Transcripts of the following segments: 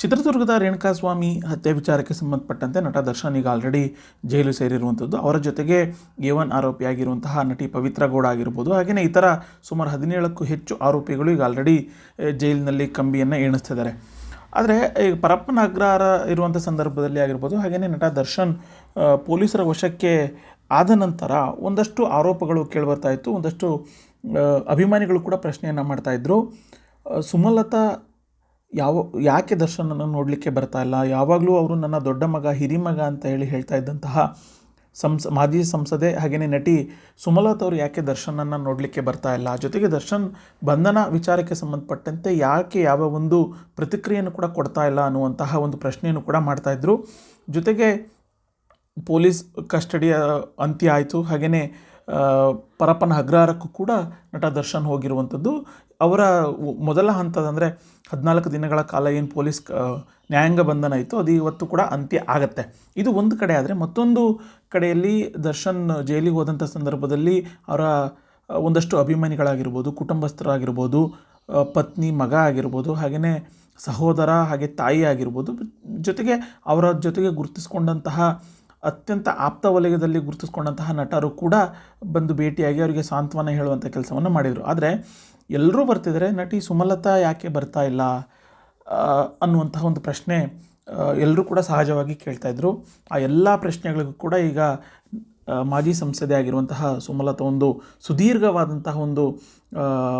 ಚಿತ್ರದುರ್ಗದ ರೇಣುಕಾಸ್ವಾಮಿ ಹತ್ಯೆ ವಿಚಾರಕ್ಕೆ ಸಂಬಂಧಪಟ್ಟಂತೆ ನಟ ದರ್ಶನ್ ಈಗ ಆಲ್ರೆಡಿ ಜೈಲು ಸೇರಿರುವಂಥದ್ದು. ಅವರ ಜೊತೆಗೆ ಒನ್ ಆರೋಪಿಯಾಗಿರುವಂತಹ ನಟಿ ಪವಿತ್ರ ಗೌಡ ಆಗಿರ್ಬೋದು. ಹಾಗೆಯೇ ಇತರ ಸುಮಾರು ಹದಿನೇಳಕ್ಕೂ ಹೆಚ್ಚು ಆರೋಪಿಗಳು ಈಗ ಆಲ್ರೆಡಿ ಜೈಲಿನಲ್ಲಿ ಕಂಬಿಯನ್ನು ಎಣಿಸ್ತಿದ್ದಾರೆ. ಆದರೆ, ಈ ಪರಪ್ಪನ ಅಗ್ರಹಾರ ಇರುವಂಥ ಸಂದರ್ಭದಲ್ಲಿ ಆಗಿರ್ಬೋದು ಹಾಗೆಯೇ ನಟ ದರ್ಶನ್ ಪೊಲೀಸರ ವಶಕ್ಕೆ ಆದ ನಂತರ ಒಂದಷ್ಟು ಆರೋಪಗಳು ಕೇಳಿಬರ್ತಾ ಇತ್ತು. ಒಂದಷ್ಟು ಅಭಿಮಾನಿಗಳು ಕೂಡ ಪ್ರಶ್ನೆಯನ್ನು ಮಾಡ್ತಾಯಿದ್ರು ಸುಮಲತಾ ಯಾವ, ಯಾಕೆ ದರ್ಶನನ್ನು ನೋಡಲಿಕ್ಕೆ ಬರ್ತಾ ಇಲ್ಲ? ಯಾವಾಗಲೂ ಅವರು ನನ್ನ ದೊಡ್ಡ ಮಗ ಹಿರಿಮಗ ಅಂತ ಹೇಳಿ ಹೇಳ್ತಾ ಇದ್ದಂತಹ ಸಂಸ, ಮಾಜಿ ಸಂಸದೆ ಹಾಗೆಯೇ ನಟಿ ಸುಮಲತಾ ಅವರು ಯಾಕೆ ದರ್ಶನನ್ನು ನೋಡಲಿಕ್ಕೆ ಬರ್ತಾ ಇಲ್ಲ? ಜೊತೆಗೆ ದರ್ಶನ್ ಬಂಧನ ವಿಚಾರಕ್ಕೆ ಸಂಬಂಧಪಟ್ಟಂತೆ ಯಾಕೆ ಯಾವ ಒಂದು ಪ್ರತಿಕ್ರಿಯೆಯನ್ನು ಕೂಡ ಕೊಡ್ತಾ ಇಲ್ಲ ಅನ್ನುವಂತಹ ಒಂದು ಪ್ರಶ್ನೆಯನ್ನು ಕೂಡ ಮಾಡ್ತಾಯಿದ್ರು ಜೊತೆಗೆ ಪೊಲೀಸ್ ಕಸ್ಟಡಿಯ ಅಂತ್ಯ ಆಯಿತು. ಹಾಗೆಯೇ ಪರಪ್ಪನ ಅಗ್ರಹಾರಕ್ಕೂ ಕೂಡ ನಟ ದರ್ಶನ್ ಹೋಗಿರುವಂಥದ್ದು. ಅವರ ಮೊದಲ ಹಂತದಂದರೆ ಹದಿನಾಲ್ಕು ದಿನಗಳ ಕಾಲ ಏನು ಪೊಲೀಸ್ ನ್ಯಾಯಾಂಗ ಬಂಧನ ಇತ್ತು ಅದು ಇವತ್ತು ಕೂಡ ಅಂತ್ಯ ಆಗತ್ತೆ. ಇದು ಒಂದು ಕಡೆ ಆದರೆ ಮತ್ತೊಂದು ಕಡೆಯಲ್ಲಿ ದರ್ಶನ್ ಜೈಲಿಗೆ ಹೋದಂಥ ಸಂದರ್ಭದಲ್ಲಿ ಅವರ ಒಂದಷ್ಟು ಅಭಿಮಾನಿಗಳಾಗಿರ್ಬೋದು, ಕುಟುಂಬಸ್ಥರಾಗಿರ್ಬೋದು ಪತ್ನಿ, ಮಗ ಆಗಿರ್ಬೋದು ಹಾಗೆಯೇ ಸಹೋದರ, ಹಾಗೆ ತಾಯಿ ಆಗಿರ್ಬೋದು, ಜೊತೆಗೆ ಅವರ ಜೊತೆಗೆ ಗುರುತಿಸ್ಕೊಂಡಂತಹ ಅತ್ಯಂತ ಆಪ್ತ ವಲಯದಲ್ಲಿ ಗುರುತಿಸ್ಕೊಂಡಂತಹ ನಟರು ಕೂಡ ಬಂದು ಭೇಟಿಯಾಗಿ ಅವರಿಗೆ ಸಾಂತ್ವನ ಹೇಳುವಂಥ ಕೆಲಸವನ್ನು ಮಾಡಿದರು. ಆದರೆ ಎಲ್ಲರೂ ಬರ್ತಿದ್ದಾರೆ ನಟಿ ಸುಮಲತಾ ಯಾಕೆ ಬರ್ತಾ ಇಲ್ಲ ಅನ್ನುವಂತಹ ಒಂದು ಪ್ರಶ್ನೆ ಎಲ್ಲರೂ ಕೂಡ ಸಹಜವಾಗಿ ಕೇಳ್ತಾಯಿದ್ರು ಆ ಎಲ್ಲ ಪ್ರಶ್ನೆಗಳಿಗೂ ಕೂಡ ಈಗ ಮಾಜಿ ಸಂಸದೆ ಆಗಿರುವಂತಹ ಸುಮಲತಾ ಒಂದು ಸುದೀರ್ಘವಾದಂತಹ ಒಂದು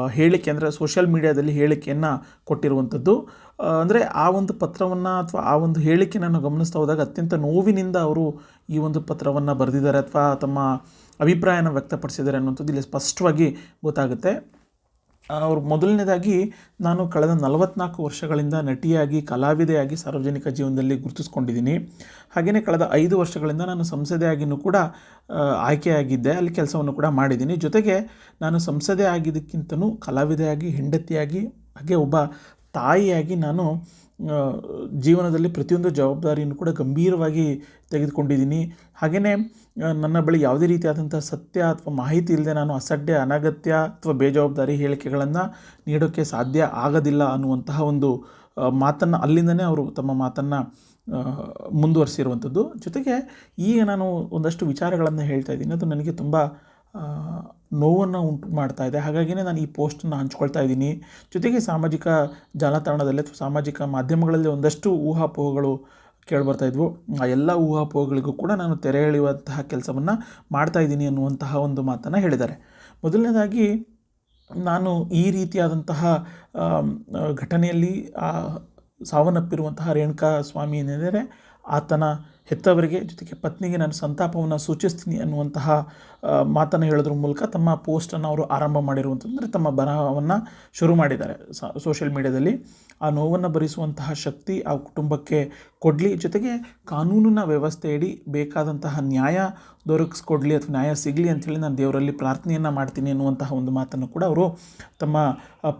ಹೇಳಿಕೆ ಅಂದರೆ ಸೋಷಿಯಲ್ ಮೀಡಿಯಾದಲ್ಲಿ ಹೇಳಿಕೆಯನ್ನು ಕೊಟ್ಟಿರುವಂಥದ್ದು. ಅಂದರೆ ಆ ಒಂದು ಪತ್ರವನ್ನು ಅಥವಾ ಆ ಒಂದು ಹೇಳಿಕೆಯನ್ನು ಗಮನಿಸ್ತಾ ಹೋದಾಗ ಅತ್ಯಂತ ನೋವಿನಿಂದ ಅವರು ಈ ಒಂದು ಪತ್ರವನ್ನು ಬರೆದಿದ್ದಾರೆ ಅಥವಾ ತಮ್ಮ ಅಭಿಪ್ರಾಯನ ವ್ಯಕ್ತಪಡಿಸಿದ್ದಾರೆ ಅನ್ನುವಂಥದ್ದು ಇಲ್ಲಿ ಸ್ಪಷ್ಟವಾಗಿ ಗೊತ್ತಾಗುತ್ತೆ. ಅವರು ಮೊದಲನೇದಾಗಿ ನಾನು ಕಳೆದ ನಲವತ್ನಾಲ್ಕು ವರ್ಷಗಳಿಂದ ನಟಿಯಾಗಿ, ಕಲಾವಿದೆಯಾಗಿ ಸಾರ್ವಜನಿಕ ಜೀವನದಲ್ಲಿ ಗುರುತಿಸ್ಕೊಂಡಿದ್ದೀನಿ. ಹಾಗೆಯೇ ಕಳೆದ ಐದು ವರ್ಷಗಳಿಂದ ನಾನು ಸಂಸದೆಯಾಗಿಯೂ ಕೂಡ ಆಯ್ಕೆಯಾಗಿದ್ದೆ. ಅಲ್ಲಿ ಕೆಲಸವನ್ನು ಕೂಡ ಮಾಡಿದ್ದೀನಿ. ಜೊತೆಗೆ ನಾನು ಸಂಸದೆ ಆಗಿದ್ದಕ್ಕಿಂತಲೂ ಕಲಾವಿದೆಯಾಗಿ, ಹೆಂಡತಿಯಾಗಿ, ಹಾಗೆ ಒಬ್ಬ ತಾಯಿಯಾಗಿ ನಾನು ಜೀವನದಲ್ಲಿ ಪ್ರತಿಯೊಂದು ಜವಾಬ್ದಾರಿಯನ್ನು ಕೂಡ ಗಂಭೀರವಾಗಿ ತೆಗೆದುಕೊಂಡಿದ್ದೀನಿ. ಹಾಗೆಯೇ ನನ್ನ ಬಳಿ ಯಾವುದೇ ರೀತಿಯಾದಂಥ ಸತ್ಯ ಅಥವಾ ಮಾಹಿತಿ ಇಲ್ಲದೆ ನಾನು ಅಸಡ್ಡೆ, ಅನಗತ್ಯ ಅಥವಾ ಬೇಜವಾಬ್ದಾರಿ ಹೇಳಿಕೆಗಳನ್ನು ನೀಡೋಕ್ಕೆ ಸಾಧ್ಯ ಆಗೋದಿಲ್ಲ ಅನ್ನುವಂತಹ ಒಂದು ಮಾತನ್ನು ಅಲ್ಲಿಂದನೇ ಅವರು ತಮ್ಮ ಮಾತನ್ನು ಮುಂದುವರಿಸಿರುವಂಥದ್ದು. ಜೊತೆಗೆ, ಈಗ ನಾನು ಒಂದಷ್ಟು ವಿಚಾರಗಳನ್ನು ಹೇಳ್ತಾ ಇದ್ದೀನಿ. ಅದು ನನಗೆ ತುಂಬ ನೋವನ್ನು ಉಂಟು ಮಾಡ್ತಾ ಇದೆ. ಹಾಗಾಗಿಯೇ ನಾನು ಈ ಪೋಸ್ಟನ್ನು ಹಂಚ್ಕೊಳ್ತಾ ಇದ್ದೀನಿ. ಜೊತೆಗೆ ಸಾಮಾಜಿಕ ಜಾಲತಾಣದಲ್ಲಿ ಅಥವಾ ಸಾಮಾಜಿಕ ಮಾಧ್ಯಮಗಳಲ್ಲಿ ಒಂದಷ್ಟು ಊಹಾಪೋಹಗಳು ಕೇಳಿಬರ್ತಾ ಇದ್ವು. ಆ ಎಲ್ಲ ಊಹಾಪೋಹಗಳಿಗೂ ಕೂಡ ನಾನು ತೆರೆ ಎಳೆಯುವಂತಹ ಕೆಲಸವನ್ನು ಮಾಡ್ತಾ ಇದ್ದೀನಿ ಅನ್ನುವಂತಹ ಒಂದು ಮಾತನ್ನು ಹೇಳಿದ್ದಾರೆ. ಮೊದಲನೇದಾಗಿ, ನಾನು ಈ ರೀತಿಯಾದಂತಹ ಘಟನೆಯಲ್ಲಿ, ಆ, ಸಾವನ್ನಪ್ಪಿರುವಂತಹ ರೇಣುಕಾ ಸ್ವಾಮಿ ಏನೆಂದರೆ ಆತನ ಹೆತ್ತವರಿಗೆ, ಜೊತೆಗೆ ಪತ್ನಿಗೆ ನಾನು ಸಂತಾಪವನ್ನು ಸೂಚಿಸ್ತೀನಿ ಅನ್ನುವಂತಹ ಮಾತನ್ನು ಹೇಳೋದ್ರ ಮೂಲಕ ತಮ್ಮ ಪೋಸ್ಟನ್ನು ಅವರು ಆರಂಭ ಮಾಡಿರುವಂಥದ್ದು ತಮ್ಮ ಬರಹವನ್ನು ಶುರು ಮಾಡಿದ್ದಾರೆ. ಸೋಷಿಯಲ್ ಮೀಡಿಯಾದಲ್ಲಿ ಆ ನೋವನ್ನು ಭರಿಸುವಂತಹ ಶಕ್ತಿ ಆ ಕುಟುಂಬಕ್ಕೆ ಕೊಡಲಿ, ಜೊತೆಗೆ ಕಾನೂನಿನ ವ್ಯವಸ್ಥೆಯಡಿ ಬೇಕಾದಂತಹ ನ್ಯಾಯ ದೊರಕಿಸ್ಕೊಡ್ಲಿ ಅಥವಾ ನ್ಯಾಯ ಸಿಗಲಿ ಅಂಥೇಳಿ ನಾನು ದೇವರಲ್ಲಿ ಪ್ರಾರ್ಥನೆಯನ್ನು ಮಾಡ್ತೀನಿ ಅನ್ನುವಂತಹ ಒಂದು ಮಾತನ್ನು ಕೂಡ ಅವರು ತಮ್ಮ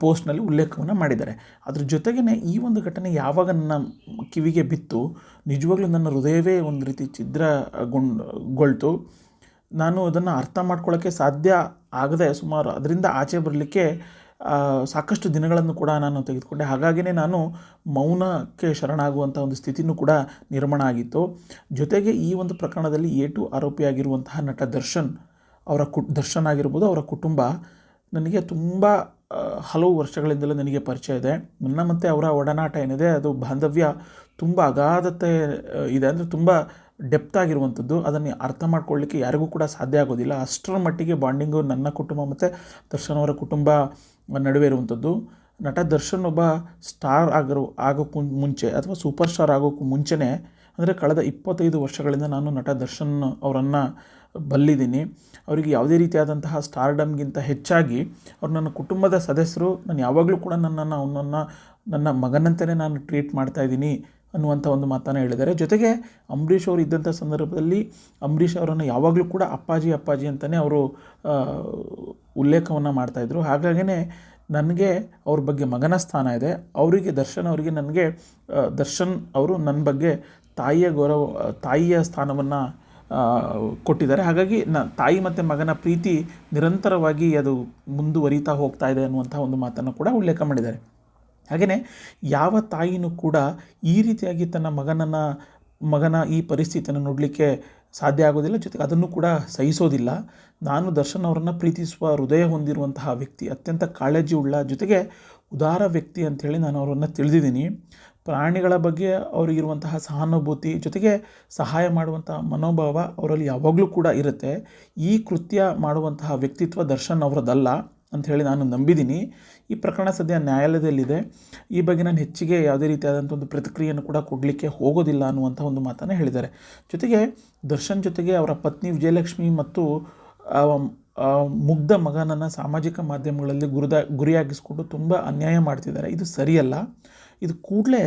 ಪೋಸ್ಟ್ನಲ್ಲಿ ಉಲ್ಲೇಖವನ್ನು ಮಾಡಿದ್ದಾರೆ. ಅದ್ರ ಜೊತೆಗೇ ಈ ಒಂದು ಘಟನೆ ಯಾವಾಗ ನನ್ನ ಕಿವಿಗೆ ಬಿತ್ತು, ನಿಜವಾಗ್ಲೂ ನನ್ನ ಹೃದಯವೇ ಒಂದು ರೀತಿ ಛಿದ್ರಗೊಂಡ್ಗೊಳ್ತು ನಾನು ಅದನ್ನು ಅರ್ಥ ಮಾಡ್ಕೊಳ್ಳೋಕ್ಕೆ ಸಾಧ್ಯ ಆಗದೆ ಸುಮಾರು ಅದರಿಂದ ಆಚೆ ಬರಲಿಕ್ಕೆ ಸಾಕಷ್ಟು ದಿನಗಳನ್ನು ಕೂಡ ನಾನು ತೆಗೆದುಕೊಂಡೆ. ಹಾಗಾಗಿಯೇ ನಾನು ಮೌನಕ್ಕೆ ಶರಣಾಗುವಂಥ ಒಂದು ಸ್ಥಿತಿನೂ ಕೂಡ ನಿರ್ಮಾಣ ಆಗಿತ್ತು. ಜೊತೆಗೆ ಈ ಒಂದು ಪ್ರಕರಣದಲ್ಲಿ ಎ ಟು ಆರೋಪಿಯಾಗಿರುವಂತಹ ನಟ ದರ್ಶನ್, ಅವರ ಕು ದರ್ಶನ್ ಆಗಿರ್ಬೋದು, ಅವರ ಕುಟುಂಬ ನನಗೆ ತುಂಬ ಹಲವು ವರ್ಷಗಳಿಂದಲೂ ನನಗೆ ಪರಿಚಯ ಇದೆ. ನನ್ನ ಮತ್ತು ಅವರ ಒಡನಾಟ ಏನಿದೆ, ಅದು ಬಾಂಧವ್ಯ ತುಂಬ ಅಗಾಧತೆ ಇದೆ. ಅಂದರೆ ತುಂಬ ಡೆಪ್ತ್ ಆಗಿರುವಂಥದ್ದು, ಅದನ್ನು ಅರ್ಥ ಮಾಡ್ಕೊಳ್ಳಿಕ್ಕೆ ಯಾರಿಗೂ ಕೂಡ ಸಾಧ್ಯ ಆಗೋದಿಲ್ಲ. ಅಷ್ಟರ ಮಟ್ಟಿಗೆ ಬಾಂಡಿಂಗು ನನ್ನ ಕುಟುಂಬ ಮತ್ತು ದರ್ಶನ್ ಅವರ ಕುಟುಂಬ ನಡುವೆ ಇರುವಂಥದ್ದು. ನಟ ದರ್ಶನ್ ಒಬ್ಬ ಸ್ಟಾರ್ ಆಗಿರೋ ಆಗೋಕ್ಕೂ ಮುಂಚೆ ಅಥವಾ ಸೂಪರ್ ಸ್ಟಾರ್ ಆಗೋಕ್ಕೂ ಮುಂಚೆನೇ, ಅಂದರೆ ಕಳೆದ ಇಪ್ಪತ್ತೈದು ವರ್ಷಗಳಿಂದ ನಾನು ನಟ ದರ್ಶನ್ ಅವರನ್ನು ಬಲ್ಲಿದ್ದೀನಿ. ಅವರಿಗೆ ಯಾವುದೇ ರೀತಿಯಾದಂತಹ ಸ್ಟಾರ್ಡಮ್ಗಿಂತ ಹೆಚ್ಚಾಗಿ ಅವ್ರು ನನ್ನ ಕುಟುಂಬದ ಸದಸ್ಯರು, ನಾನು ಯಾವಾಗಲೂ ಕೂಡ ನನ್ನನ್ನು, ಅವನನ್ನು, ನನ್ನ ಮಗನಂತೆಯೇ ನಾನು ಟ್ರೀಟ್ ಮಾಡ್ತಾ ಇದ್ದೀನಿ. ಅನ್ನುವಂಥ ಒಂದು ಮಾತನ್ನು ಹೇಳಿದ್ದಾರೆ. ಜೊತೆಗೆ ಅಂಬರೀಷ್ ಅವರು ಇದ್ದಂಥ ಸಂದರ್ಭದಲ್ಲಿ ಅಂಬರೀಷ್ ಅವರನ್ನು ಯಾವಾಗಲೂ ಕೂಡ ಅಪ್ಪಾಜಿ ಅಪ್ಪಾಜಿ ಅಂತಲೇ ಅವರು ಉಲ್ಲೇಖವನ್ನು ಮಾಡ್ತಾಯಿದ್ರು ಹಾಗಾಗಿನೇ ನನಗೆ ಅವ್ರ ಬಗ್ಗೆ ಮಗನ ಸ್ಥಾನ ಇದೆ. ಅವರಿಗೆ ದರ್ಶನ್ ಅವರಿಗೆ ನನಗೆ ದರ್ಶನ್ ಅವರು ನನ್ನ ಬಗ್ಗೆ ತಾಯಿಯ ಗೌರವ, ತಾಯಿಯ ಸ್ಥಾನವನ್ನು ಕೊಟ್ಟಿದ್ದಾರೆ. ಹಾಗಾಗಿ ನ, ತಾಯಿ ಮತ್ತು ಮಗನ ಪ್ರೀತಿ ನಿರಂತರವಾಗಿ ಅದು ಮುಂದುವರಿತಾ ಹೋಗ್ತಾ ಇದೆ ಅನ್ನುವಂಥ ಒಂದು ಮಾತನ್ನು ಕೂಡ ಉಲ್ಲೇಖ ಮಾಡಿದ್ದಾರೆ. ಹಾಗೆಯೇ ಯಾವ ತಾಯಿನೂ ಕೂಡ ಈ ರೀತಿಯಾಗಿ ತನ್ನ ಮಗನನ್ನು, ಮಗನ ಈ ಪರಿಸ್ಥಿತಿಯನ್ನು ನೋಡಲಿಕ್ಕೆ ಸಾಧ್ಯ ಆಗೋದಿಲ್ಲ. ಜೊತೆಗೆ ಅದನ್ನು ಕೂಡ ಸಹಿಸೋದಿಲ್ಲ. ನಾನು ದರ್ಶನ್ ಅವರನ್ನು ಪ್ರೀತಿಸುವ ಹೃದಯ ಹೊಂದಿರುವಂತಹ ವ್ಯಕ್ತಿ, ಅತ್ಯಂತ ಕಾಳಜಿ ಉಳ್ಳ ಜೊತೆಗೆ ಉದಾರ ವ್ಯಕ್ತಿ ಅಂಥೇಳಿ ನಾನು ಅವರನ್ನು ತಿಳಿದಿದ್ದೀನಿ. ಪ್ರಾಣಿಗಳ ಬಗ್ಗೆ ಅವರಿಗಿರುವಂತಹ ಸಹಾನುಭೂತಿ, ಜೊತೆಗೆ ಸಹಾಯ ಮಾಡುವಂತಹ ಮನೋಭಾವ ಅವರಲ್ಲಿ ಯಾವಾಗಲೂ ಕೂಡ ಇರುತ್ತೆ. ಈ ಕೃತ್ಯ ಮಾಡುವಂತಹ ವ್ಯಕ್ತಿತ್ವ ದರ್ಶನ್ ಅವರದಲ್ಲ. ಅಂಥೇಳಿ ನಾನು ನಂಬಿದ್ದೀನಿ. ಈ ಪ್ರಕರಣ ಸದ್ಯ ನ್ಯಾಯಾಲಯದಲ್ಲಿದೆ. ಈ ಬಗ್ಗೆ ನಾನು ಹೆಚ್ಚಿಗೆ ಯಾವುದೇ ರೀತಿಯಾದಂಥ ಒಂದು ಪ್ರತಿಕ್ರಿಯೆಯನ್ನು ಕೂಡ ಕೊಡಲಿಕ್ಕೆ ಹೋಗೋದಿಲ್ಲ ಅನ್ನುವಂಥ ಒಂದು ಮಾತನ್ನು ಹೇಳಿದ್ದಾರೆ. ಜೊತೆಗೆ ದರ್ಶನ್ ಜೊತೆಗೆ ಅವರ ಪತ್ನಿ ವಿಜಯಲಕ್ಷ್ಮಿ ಮತ್ತು ಮುಗ್ಧ ಮಗನನ್ನು ಸಾಮಾಜಿಕ ಮಾಧ್ಯಮಗಳಲ್ಲಿ ಗುರುದ, ಗುರಿಯಾಗಿಸಿಕೊಂಡು ತುಂಬ ಅನ್ಯಾಯ ಮಾಡ್ತಿದ್ದಾರೆ. ಇದು ಸರಿಯಲ್ಲ. ಇದು ಕೂಡಲೇ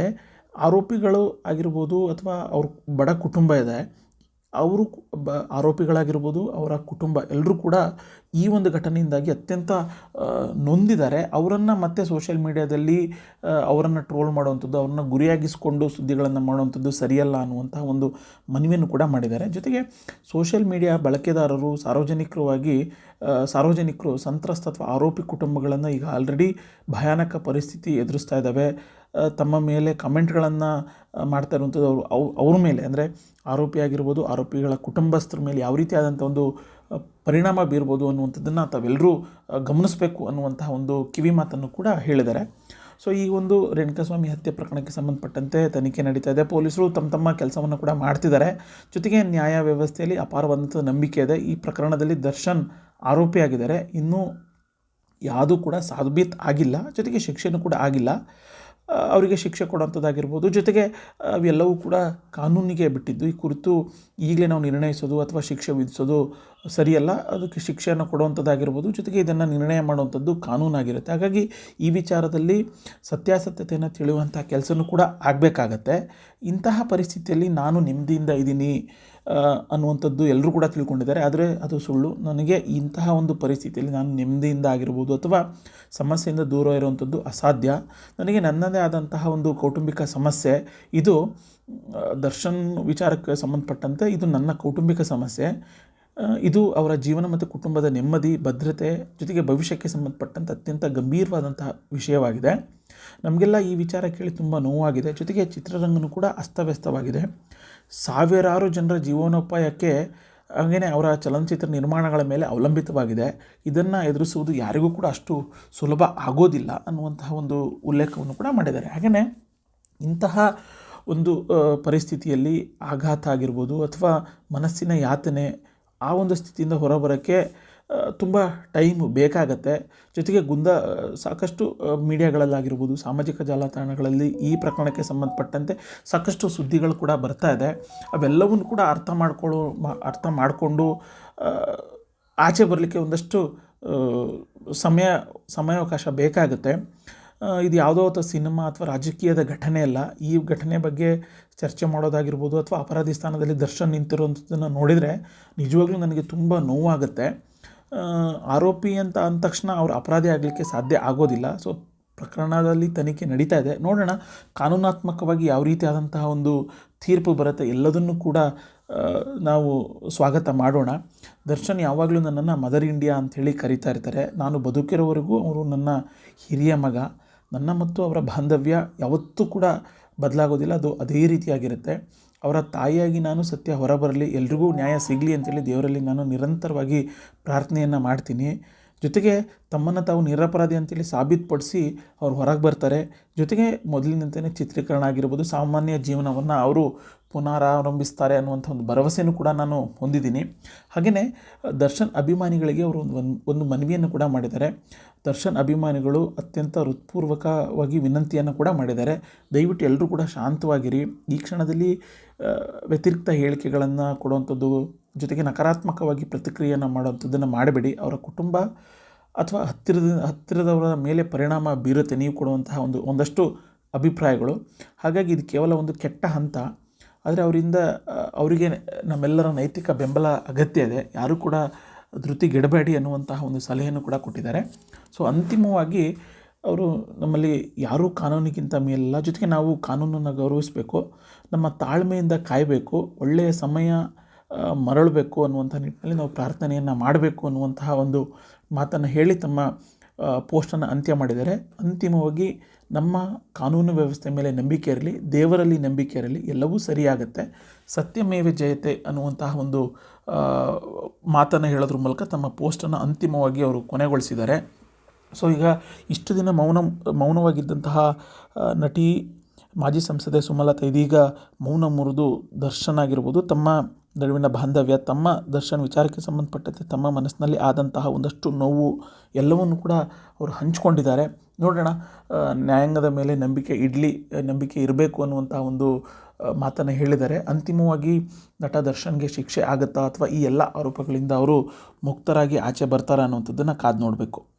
ಆರೋಪಿಗಳು ಆಗಿರ್ಬೋದು ಅಥವಾ ಅವ್ರ ಬಡ ಕುಟುಂಬ ಇದೆ. ಅವರು ಬ ಆರೋಪಿಗಳಾಗಿರ್ಬೋದು, ಅವರ ಕುಟುಂಬ ಎಲ್ಲರೂ ಕೂಡ ಈ ಒಂದು ಘಟನೆಯಿಂದಾಗಿ ಅತ್ಯಂತ ನೊಂದಿದ್ದಾರೆ. ಅವರನ್ನು ಮತ್ತೆ ಸೋಷಿಯಲ್ ಮೀಡಿಯಾದಲ್ಲಿ ಅವರನ್ನು ಟ್ರೋಲ್ ಮಾಡುವಂಥದ್ದು, ಅವ್ರನ್ನ ಗುರಿಯಾಗಿಸಿಕೊಂಡು ಸುದ್ದಿಗಳನ್ನು ಮಾಡುವಂಥದ್ದು ಸರಿಯಲ್ಲ ಅನ್ನುವಂಥ ಒಂದು ಮನವಿಯನ್ನು ಕೂಡ ಮಾಡಿದ್ದಾರೆ. ಜೊತೆಗೆ ಸೋಷಿಯಲ್ ಮೀಡಿಯಾ ಬಳಕೆದಾರರು ಸಾರ್ವಜನಿಕವಾಗಿ ಸಾರ್ವಜನಿಕರು ಸಂತ್ರಸ್ತ ಅಥವಾ ಆರೋಪಿ ಕುಟುಂಬಗಳನ್ನು ಈಗ ಆಲ್ರೆಡಿ ಭಯಾನಕ ಪರಿಸ್ಥಿತಿ ಎದುರಿಸ್ತಾ ಇದ್ದಾವೆ ತಮ್ಮ ಮೇಲೆ ಕಮೆಂಟ್ಗಳನ್ನು ಮಾಡ್ತಾ ಇರುವಂಥದ್ದು ಅವರು ಅವ್ ಅವ್ರ ಮೇಲೆ. ಅಂದರೆ ಆರೋಪಿಯಾಗಿರ್ಬೋದು ಆರೋಪಿಗಳ ಕುಟುಂಬಸ್ಥರ ಮೇಲೆ ಯಾವ ರೀತಿಯಾದಂಥ ಒಂದು ಪರಿಣಾಮ ಬೀರ್ಬೋದು ಅನ್ನುವಂಥದ್ದನ್ನು ತಾವೆಲ್ಲರೂ ಗಮನಿಸಬೇಕು ಅನ್ನುವಂತಹ ಒಂದು ಕಿವಿ ಮಾತನ್ನು ಕೂಡ ಹೇಳಿದ್ದಾರೆ. ಸೊ, ಈ ಒಂದು ರೇಣುಕಾಸ್ವಾಮಿ ಹತ್ಯೆ ಪ್ರಕರಣಕ್ಕೆ ಸಂಬಂಧಪಟ್ಟಂತೆ ತನಿಖೆ ನಡೀತಾ ಇದೆ. ಪೊಲೀಸರು ತಮ್ಮ ತಮ್ಮ ಕೆಲಸವನ್ನು ಕೂಡ ಮಾಡ್ತಿದ್ದಾರೆ. ಜೊತೆಗೆ ನ್ಯಾಯ ವ್ಯವಸ್ಥೆಯಲ್ಲಿ ಅಪಾರವಾದಂಥ ನಂಬಿಕೆ ಇದೆ. ಈ ಪ್ರಕರಣದಲ್ಲಿ ದರ್ಶನ್ ಆರೋಪಿಯಾಗಿದ್ದಾರೆ ಇನ್ನೂ ಯಾವುದೂ ಕೂಡ ಸಾಬೀತು ಆಗಿಲ್ಲ. ಜೊತೆಗೆ ಶಿಕ್ಷೆನೂ ಕೂಡ ಆಗಿಲ್ಲ. ಅವರಿಗೆ ಶಿಕ್ಷೆ ಕೊಡೋಂಥದ್ದಾಗಿರ್ಬೋದು. ಜೊತೆಗೆ ಅವೆಲ್ಲವೂ ಕೂಡ ಕಾನೂನಿಗೆ ಬಿಟ್ಟಿದ್ದು. ಈ ಕುರಿತು ಈಗಲೇ ನಾವು ನಿರ್ಣಯಿಸೋದು ಅಥವಾ ಶಿಕ್ಷೆ ವಿಧಿಸೋದು ಸರಿಯಲ್ಲ, ಅದಕ್ಕೆ ಶಿಕ್ಷೆಯನ್ನು ಕೊಡುವಂಥದ್ದಾಗಿರ್ಬೋದು, ಜೊತೆಗೆ ಇದನ್ನು ನಿರ್ಣಯ ಮಾಡುವಂಥದ್ದು ಕಾನೂನಾಗಿರುತ್ತೆ. ಹಾಗಾಗಿ ಈ ವಿಚಾರದಲ್ಲಿ ಸತ್ಯಾಸತ್ಯತೆಯನ್ನು ತಿಳಿಯುವಂಥ ಕೆಲಸನೂ ಕೂಡ ಆಗಬೇಕಾಗತ್ತೆ. ಇಂತಹ ಪರಿಸ್ಥಿತಿಯಲ್ಲಿ ನಾನು ನೆಮ್ಮದಿಯಿಂದ ಇದ್ದೀನಿ ಅನ್ನುವಂಥದ್ದು ಎಲ್ಲರೂ ಕೂಡ ತಿಳ್ಕೊಂಡಿದ್ದಾರೆ. ಆದರೆ ಅದು ಸುಳ್ಳು. ನನಗೆ ಇಂತಹ ಒಂದು ಪರಿಸ್ಥಿತಿಯಲ್ಲಿ ನಾನು ನೆಮ್ಮದಿಯಿಂದ ಆಗಿರ್ಬೋದು ಅಥವಾ ಸಮಸ್ಯೆಯಿಂದ ದೂರ ಇರುವಂಥದ್ದು ಅಸಾಧ್ಯ. ನನಗೆ ನನ್ನದೇ ಆದಂತಹ ಒಂದು ಕೌಟುಂಬಿಕ ಸಮಸ್ಯೆ, ಇದು ದರ್ಶನ್ ವಿಚಾರಕ್ಕೆ ಸಂಬಂಧಪಟ್ಟಂತೆ ಇದು ನನ್ನ ಕೌಟುಂಬಿಕ ಸಮಸ್ಯೆ. ಇದು ಅವರ ಜೀವನ ಮತ್ತು ಕುಟುಂಬದ ನೆಮ್ಮದಿ, ಭದ್ರತೆ ಜೊತೆಗೆ ಭವಿಷ್ಯಕ್ಕೆ ಸಂಬಂಧಪಟ್ಟಂಥ ಅತ್ಯಂತ ಗಂಭೀರವಾದಂತಹ ವಿಷಯವಾಗಿದೆ. ನಮಗೆಲ್ಲ ಈ ವಿಚಾರ ಕೇಳಿ ತುಂಬ ನೋವಾಗಿದೆ. ಜೊತೆಗೆ ಚಿತ್ರರಂಗನೂ ಕೂಡ ಅಸ್ತವ್ಯಸ್ತವಾಗಿದೆ. ಸಾವಿರಾರು ಜನರ ಜೀವನೋಪಾಯಕ್ಕೆ ಹಾಗೆಯೇ ಅವರ ಚಲನಚಿತ್ರ ನಿರ್ಮಾಣಗಳ ಮೇಲೆ ಅವಲಂಬಿತವಾಗಿದೆ. ಇದನ್ನು ಎದುರಿಸುವುದು ಯಾರಿಗೂ ಕೂಡ ಅಷ್ಟು ಸುಲಭ ಆಗೋದಿಲ್ಲ ಅನ್ನುವಂತಹ ಒಂದು ಉಲ್ಲೇಖವನ್ನು ಕೂಡ ಮಾಡಿದ್ದಾರೆ. ಹಾಗೆಯೇ ಇಂತಹ ಒಂದು ಪರಿಸ್ಥಿತಿಯಲ್ಲಿ ಆಘಾತ ಆಗಿರ್ಬೋದು ಅಥವಾ ಮನಸ್ಸಿನ ಯಾತನೆ ಆ ಒಂದು ಸ್ಥಿತಿಯಿಂದ ಹೊರಬರೋಕ್ಕೆ ತುಂಬ ಟೈಮ್ ಬೇಕಾಗತ್ತೆ. ಜೊತೆಗೆ ಗುಂದ ಸಾಕಷ್ಟು ಮೀಡಿಯಾಗಳಲ್ಲಾಗಿರ್ಬೋದು, ಸಾಮಾಜಿಕ ಜಾಲತಾಣಗಳಲ್ಲಿ ಈ ಪ್ರಕರಣಕ್ಕೆ ಸಂಬಂಧಪಟ್ಟಂತೆ ಸಾಕಷ್ಟು ಸುದ್ದಿಗಳು ಕೂಡ ಬರ್ತಾ ಇದೆ. ಅವೆಲ್ಲವನ್ನು ಕೂಡ ಅರ್ಥ ಮಾಡ್ಕೊಳ್ಳೋ ಅರ್ಥ ಮಾಡಿಕೊಂಡು ಆಚೆ ಬರಲಿಕ್ಕೆ ಒಂದಷ್ಟು ಸಮಯ, ಸಮಯಾವಕಾಶ ಬೇಕಾಗುತ್ತೆ. ಇದು ಯಾವುದೋ ಅಥವಾ ಸಿನಿಮಾ ಅಥವಾ ರಾಜಕೀಯದ ಘಟನೆ ಅಲ್ಲ. ಈ ಘಟನೆ ಬಗ್ಗೆ ಚರ್ಚೆ ಮಾಡೋದಾಗಿರ್ಬೋದು ಅಥವಾ ಅಪರಾಧಿ ಸ್ಥಾನದಲ್ಲಿ ದರ್ಶನ್ ನಿಂತಿರುವಂಥದ್ದನ್ನು ನೋಡಿದರೆ ನಿಜವಾಗ್ಲೂ ನನಗೆ ತುಂಬ ನೋವಾಗುತ್ತೆ. ಆರೋಪಿ ಅಂತ ಅಂದ ತಕ್ಷಣ ಅವರು ಅಪರಾಧಿ ಆಗಲಿಕ್ಕೆ ಸಾಧ್ಯ ಆಗೋದಿಲ್ಲ. ಸೊ, ಪ್ರಕರಣದಲ್ಲಿ ತನಿಖೆ ನಡೀತಾ ಇದೆ. ನೋಡೋಣ, ಕಾನೂನಾತ್ಮಕವಾಗಿ ಯಾವ ರೀತಿಯಾದಂತಹ ಒಂದು ತೀರ್ಪು ಬರುತ್ತೆ ಎಲ್ಲದನ್ನು ಕೂಡ ನಾವು ಸ್ವಾಗತ ಮಾಡೋಣ. ದರ್ಶನ್ ಯಾವಾಗಲೂ ನನ್ನನ್ನು ಮದರ್ ಇಂಡಿಯಾ ಅಂಥೇಳಿ ಕರೀತಾ ಇರ್ತಾರೆ. ನಾನು ಬದುಕಿರೋವರೆಗೂ ಅವರು ನನ್ನ ಹಿರಿಯ ಮಗ. ನನ್ನ ಮತ್ತು ಅವರ ಬಾಂಧವ್ಯ ಯಾವತ್ತೂ ಕೂಡ ಬದಲಾಗೋದಿಲ್ಲ, ಅದು ಅದೇ ರೀತಿಯಾಗಿರುತ್ತೆ. ಅವರ ತಾಯಿಯಾಗಿ ನಾನು ಸತ್ಯ ಹೊರಬರಲಿ, ಎಲ್ರಿಗೂ ನ್ಯಾಯ ಸಿಗಲಿ ಅಂತೇಳಿ ದೇವರಲ್ಲಿ ನಾನು ನಿರಂತರವಾಗಿ ಪ್ರಾರ್ಥನೆಯನ್ನು ಮಾಡ್ತೀನಿ. ಜೊತೆಗೆ ತಮ್ಮನ್ನು ತಾವು ನಿರಪರಾಧಿ ಅಂತೇಳಿ ಸಾಬೀತುಪಡಿಸಿ ಅವ್ರು ಹೊರಗೆ ಬರ್ತಾರೆ. ಜೊತೆಗೆ ಮೊದಲಿನಂತೆಯೇ ಚಿತ್ರೀಕರಣ ಆಗಿರ್ಬೋದು, ಸಾಮಾನ್ಯ ಜೀವನವನ್ನು ಅವರು ಪುನರಾರಂಭಿಸ್ತಾರೆ ಅನ್ನುವಂಥ ಒಂದು ಭರವಸೆಯನ್ನು ಕೂಡ ನಾನು ಹೊಂದಿದ್ದೀನಿ. ಹಾಗೆಯೇ ದರ್ಶನ್ ಅಭಿಮಾನಿಗಳಿಗೆ ಅವರು ಒಂದು ಒಂದು- ಮನವಿಯನ್ನು ಕೂಡ ಮಾಡಿದ್ದಾರೆ. ದರ್ಶನ್ ಅಭಿಮಾನಿಗಳು ಅತ್ಯಂತ ಹೃತ್ಪೂರ್ವಕವಾಗಿ ವಿನಂತಿಯನ್ನು ಕೂಡ ಮಾಡಿದ್ದಾರೆ. ದಯವಿಟ್ಟು ಎಲ್ಲರೂ ಕೂಡ ಶಾಂತವಾಗಿರಿ. ಈ ಕ್ಷಣದಲ್ಲಿ ವ್ಯತಿರಿಕ್ತ ಹೇಳಿಕೆಗಳನ್ನು ಕೊಡುವಂಥದ್ದು ಜೊತೆಗೆ ನಕಾರಾತ್ಮಕವಾಗಿ ಪ್ರತಿಕ್ರಿಯೆಯನ್ನು ಮಾಡುವಂಥದ್ದನ್ನು ಮಾಡಬೇಡಿ. ಅವರ ಕುಟುಂಬ ಅಥವಾ ಹತ್ತಿರದ, ಹತ್ತಿರದವರ ಮೇಲೆ ಪರಿಣಾಮ ಬೀರುತ್ತೆ. ನೀವು ಕೊಡುವಂತಹ ಒಂದು, ಒಂದಷ್ಟು ಅಭಿಪ್ರಾಯಗಳು. ಹಾಗಾಗಿ ಇದು ಕೇವಲ ಒಂದು ಕೆಟ್ಟ ಹಂತ. ಆದರೆ ಅವರಿಂದ ಅವರಿಗೆ ನಮ್ಮೆಲ್ಲರ ನೈತಿಕ ಬೆಂಬಲ ಅಗತ್ಯ ಇದೆ. ಯಾರೂ ಕೂಡ ಧೃತಿಗೆಡಬೇಡಿ ಅನ್ನುವಂತಹ ಒಂದು ಸಲಹೆಯನ್ನು ಕೂಡ ಕೊಟ್ಟಿದ್ದಾರೆ. ಸೊ ಅಂತಿಮವಾಗಿ ಅವರು ನಮ್ಮಲ್ಲಿ ಯಾರೂ ಕಾನೂನಿಗಿಂತ ಮೇಲಲ್ಲ. ಜೊತೆಗೆ ನಾವು ಕಾನೂನನ್ನು ಗೌರವಿಸಬೇಕು, ನಮ್ಮ ತಾಳ್ಮೆಯಿಂದ ಕಾಯಬೇಕು, ಒಳ್ಳೆಯ ಸಮಯ ಮರಳಬೇಕು ಅನ್ನುವಂಥ ನಿಟ್ಟಿನಲ್ಲಿ ನಾವು ಪ್ರಾರ್ಥನೆಯನ್ನು ಮಾಡಬೇಕು ಅನ್ನುವಂತಹ ಒಂದು ಮಾತನ್ನು ಹೇಳಿ ತಮ್ಮ ಪೋಸ್ಟನ್ನು ಅಂತ್ಯ ಮಾಡಿದ್ದಾರೆ. ಅಂತಿಮವಾಗಿ ನಮ್ಮ ಕಾನೂನು ವ್ಯವಸ್ಥೆ ಮೇಲೆ ನಂಬಿಕೆ ಇರಲಿ, ದೇವರಲ್ಲಿ ನಂಬಿಕೆ ಇರಲಿ, ಎಲ್ಲವೂ ಸರಿಯಾಗುತ್ತೆ. ಸತ್ಯಮೇವ ಜಯತೆ ಅನ್ನುವಂತಹ ಒಂದು ಮಾತನ್ನು ಹೇಳೋದ್ರ ಮೂಲಕ ತಮ್ಮ ಪೋಸ್ಟನ್ನು ಅಂತಿಮವಾಗಿ ಅವರು ಕೊನೆಗೊಳಿಸಿದ್ದಾರೆ. ಸೊ, ಈಗ ಇಷ್ಟು ದಿನ ಮೌನ, ಮೌನವಾಗಿದ್ದಂತಹ ನಟಿ ಮಾಜಿ ಸಂಸದೆ ಸುಮಲತಾ ಇದೀಗ ಮೌನ ಮುರಿದು ದರ್ಶನ್ ಆಗಿರ್ಬೋದು. ತಮ್ಮ ನಡುವಿನ ಬಾಂಧವ್ಯ, ತಮ್ಮ ದರ್ಶನ್ ವಿಚಾರಕ್ಕೆ ಸಂಬಂಧಪಟ್ಟಂತೆ ತಮ್ಮ ಮನಸ್ಸಿನಲ್ಲಿ ಆದಂತಹ ಒಂದಷ್ಟು ನೋವು ಎಲ್ಲವನ್ನು ಕೂಡ ಅವರು ಹಂಚಿಕೊಂಡಿದ್ದಾರೆ. ನೋಡೋಣ ನ್ಯಾಯಾಂಗದ ಮೇಲೆ ನಂಬಿಕೆ ಇಡಲಿ ನಂಬಿಕೆ ಇರಬೇಕು ಅನ್ನುವಂಥ ಒಂದು ಮಾತನ್ನು ಹೇಳಿದ್ದಾರೆ. ಅಂತಿಮವಾಗಿ ನಟ ದರ್ಶನ್ಗೆ ಶಿಕ್ಷೆ ಆಗುತ್ತಾ ಅಥವಾ ಈ ಎಲ್ಲ ಆರೋಪಗಳಿಂದ ಅವರು ಮುಕ್ತರಾಗಿ ಆಚೆ ಬರ್ತಾರಾ ಅನ್ನುವಂಥದ್ದನ್ನು ಕಾದು ನೋಡಬೇಕು.